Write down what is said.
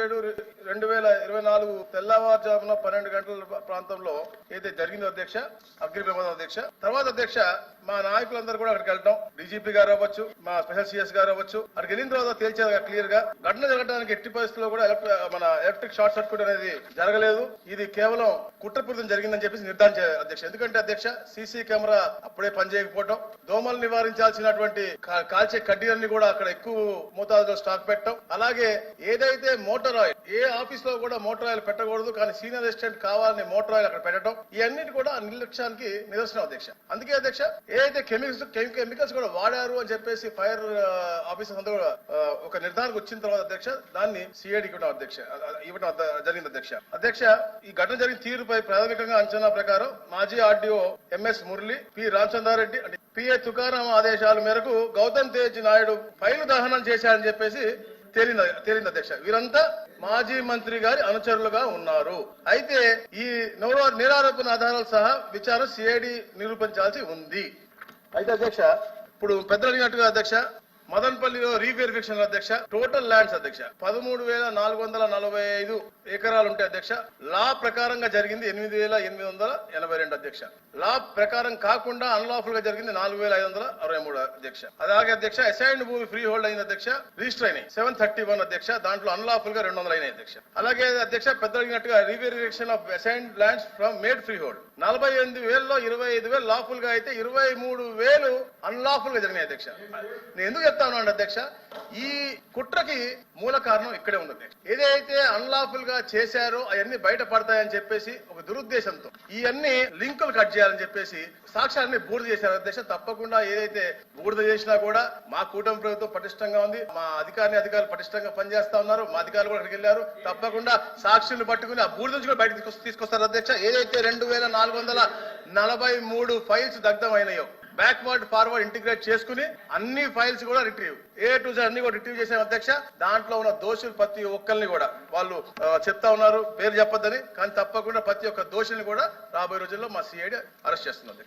ఏడు రెండు వేల ఇరవై నాలుగు తెల్లవారుజామున పన్నెండు గంటల ప్రాంతంలో ఏదైతే జరిగిందో అధ్యక్ష అగ్ని ప్రమాదం అధ్యక్ష తర్వాత అధ్యక్ష మా నాయకులందరూ కూడా అక్కడికి వెళ్ళటం డీజీపీ గారు అవ్వచ్చు మా స్పెషల్ సిఎస్ గారు అవ్వచ్చు అక్కడికి వెళ్ళిన తర్వాత తేల్చేది క్లియర్గా ఘటన జరగడానికి ఎట్టి పరిస్థితుల్లో కూడా మన ఎలక్ట్రిక్ షార్ట్ సర్క్యూట్ అనేది జరగలేదు. ఇది కేవలం కుట్రపూరితం జరిగిందని చెప్పేసి నిర్ధారించారు అధ్యక్ష. ఎందుకంటే అధ్యక్ష సీసీ కెమెరా అప్పుడే పనిచేయకపోవడం దోమలు నివారించాల్సినటువంటి కాల్చే కడ్డీలన్నీ కూడా అక్కడ ఎక్కువ మోతాదులో స్టాక్ పెట్టడం అలాగే ఏదైతే మోటార్ ఆయిల్. ఏ ఆఫీస్లో కూడా మోటార్ ఆయిల్ పెట్టకూడదు కానీ సీనియర్ అసిస్టెంట్ కావాలని మోటార్ ఆయిల్ అక్కడ పెట్టడం ఇవన్నీ కూడా నిర్లక్ష్యానికి నిదర్శనం అధ్యక్ష. అందుకే అధ్యక్ష ఏదైతే కెమికల్స్ కెమికల్స్ కూడా వాడారు అని చెప్పేసి ఫైర్ ఆఫీసర్ అంతా కూడా ఒక నిర్ధారణకు వచ్చిన తర్వాత అధ్యక్ష దాన్ని సిఐడికి ఇవ్వడం అధ్యక్ష ఇవ్వడం జరిగింది అధ్యక్ష. అధ్యక్ష ఈ ఘటన జరిగిన తీరుపై ప్రాథమికంగా అంచనా ప్రకారం మాజీ RDO MS Murali P. Ramachandra Reddy అంటే పిఏ తుకారాం ఆదేశాల మేరకు గౌతమ్ తేజ్ నాయుడు ఫైల్ దహనం చేశారని చెప్పేసి తేలిన తేలింది అధ్యక్ష వీరంతా మాజీ మంత్రి గారి అనుచరులుగా ఉన్నారు. అయితే ఈ నిరారోపణ ఆధారాలు సహా విచారణ సిఐడి నిరూపించాల్సి ఉంది. అయితే అధ్యక్ష ఇప్పుడు పెద్దలు అడిగినట్టుగా అధ్యక్ష మదన్పల్లిలో రీవెరిఫికేషన్ అధ్యక్ష టోటల్ ల్యాండ్స్ అధ్యక్ష. పదమూడు వేల నాలుగు వందల నలభై ఐదు ఎకరాలు ఉంటాయి అధ్యక్ష. లా ప్రకారంగా జరిగింది ఎనిమిది వేల ఎనిమిది వందల ఎనభై రెండు అధ్యక్ష. లా ప్రకారం కాకుండా అన్లాఫుల్గా జరిగింది నాలుగు వేల ఐదు వందల అరవై మూడు అధ్యక్ష. అలాగే అధ్యక్ష అసైన్డ్ భూమి ఫ్రీ హోల్డ్ అయింది అధ్యక్ష. రిజిస్టర్ అయినాయి సెవెన్ థర్టీ వన్ అధ్యక్ష. దాంట్లో అన్లాఫుల్గా రెండు వందలు అయినాయి అధ్యక్ష. అలాగే అధ్యక్ష పెద్ద అడిగినట్టుగా reverification of assigned lands from made free hold నలభై ఎనిమిది వేలలో ఇరవై ఐదు వేలు లాఫుల్గా అయితే ఇరవై మూడు వేలు అన్లాఫుల్గా జరిగినాయి అధ్యక్ష. నేను ఎందుకు చెప్తాను అంటే అధ్యక్ష. ఈ కుట్రకి మూల కారణం ఇక్కడే ఉంది అధ్యక్ష. ఏదైతే అన్లాఫుల్గా చేశారో అవన్నీ బయట పడతాయని చెప్పేసి ఒక దురుద్దేశంతో ఇవన్నీ లింకులు కట్ చేయాలని చెప్పేసి సాక్ష్యాన్ని బూడిద చేశారు అధ్యక్ష. తప్పకుండా ఏదైతే బూడిద చేసినా కూడా మా కూటమి ప్రభుత్వం పటిష్టంగా ఉంది. మా అధికారిని అధికారులు పటిష్టంగా పనిచేస్తా ఉన్నారు. మా అధికారులు కూడా అక్కడికి వెళ్ళారు. తప్పకుండా సాక్షులు పట్టుకుని ఆ బూడిద నుంచి కూడా బయటకు తీసుకొస్తారు అధ్యక్ష. ఏదైతే రెండు వేల నాలుగు వందల నలభై మూడు ఫైల్స్ దగ్ధమైనయో బ్యాక్వర్డ్ ఫార్వర్డ్ ఇంటిగ్రేట్ చేసుకుని అన్ని ఫైల్స్ కూడా రిట్రీవ్ ఏ టు జెడ్ అన్ని కూడా రిట్రీవ్ చేసిన అధ్యక్ష. దాంట్లో ఉన్న దోషులు ప్రతి ఒక్కరిని కూడా వాళ్ళు చెప్తా ఉన్నారు. పేరు చెప్పొద్దని కానీ తప్పకుండా ప్రతి ఒక్క దోషుల్ని కూడా రాబోయే రోజుల్లో మా సిఐడి అరెస్ట్ చేస్తుంది.